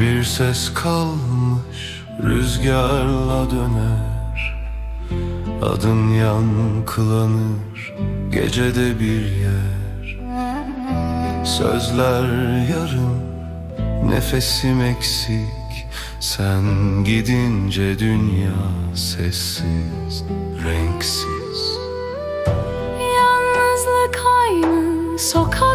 Bir ses kalmış rüzgarla döner. Adın yankılanır gecede bir yer. Sözler yarım nefesim eksik. Sen gidince dünya sessiz renksiz. Yalnızlık aynı, sokaklar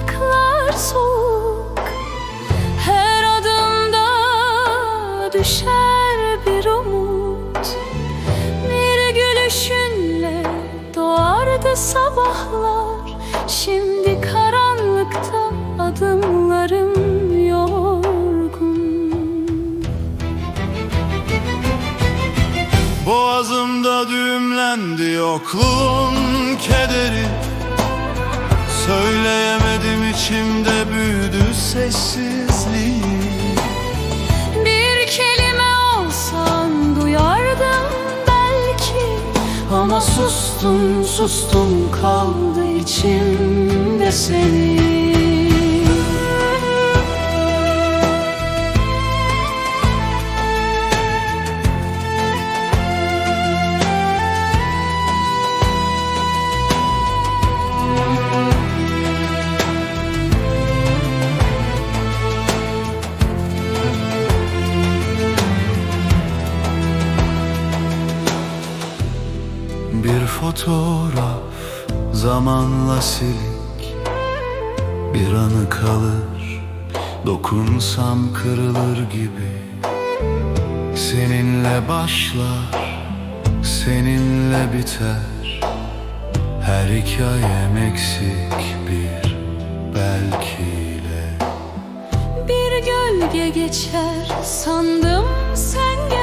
bir umut. Bir gülüşünle doğardı sabahlar. Şimdi karanlıkta adımlarım yorgun. Boğazımda düğümlendi yokluğun kederi. Söyleyemedim içimde büyüdü sessizliği. Bir kelime sustum sustum kaldı içimde senin Bir fotoğraf zamanla silik. Bir anı kalır dokunsam kırılır gibi. Seninle başlar seninle biter. Her hikayem eksik bir belkiyle. Bir gölge geçer sandım sen geldin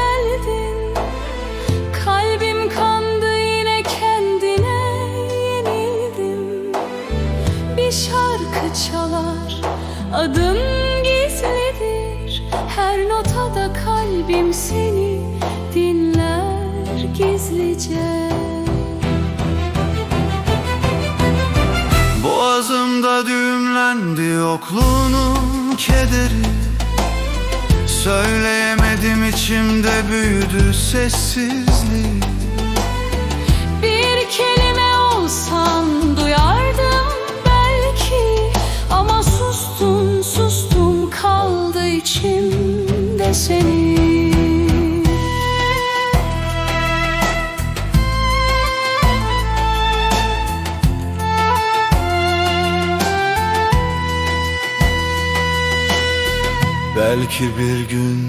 adın gizlidir Her notada kalbim seni dinler gizlice. Boğazımda düğümlendi yokluğunun kederi. Söyleyemedim içimde büyüdü sessizliği Belki bir gün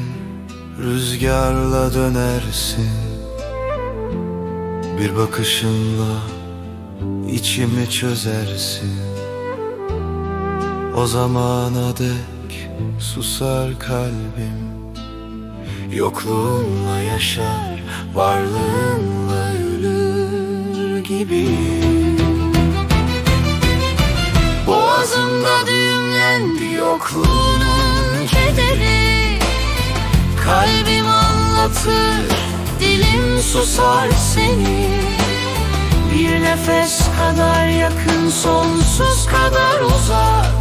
rüzgarla dönersin. Bir bakışınla içimi çözersin. O zamana dek susar kalbim Yokluğunla yaşar, varlığınla ölür gibiyim Boğazımda düğümlendi yokluğunun kederi. Kalbim anlatır, dilim susar seni. Bir nefes kadar yakın, sonsuz kadar uzak.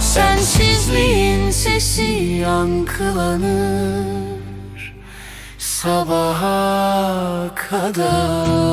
Sensizliğin sesi yankılanır Sabaha kadar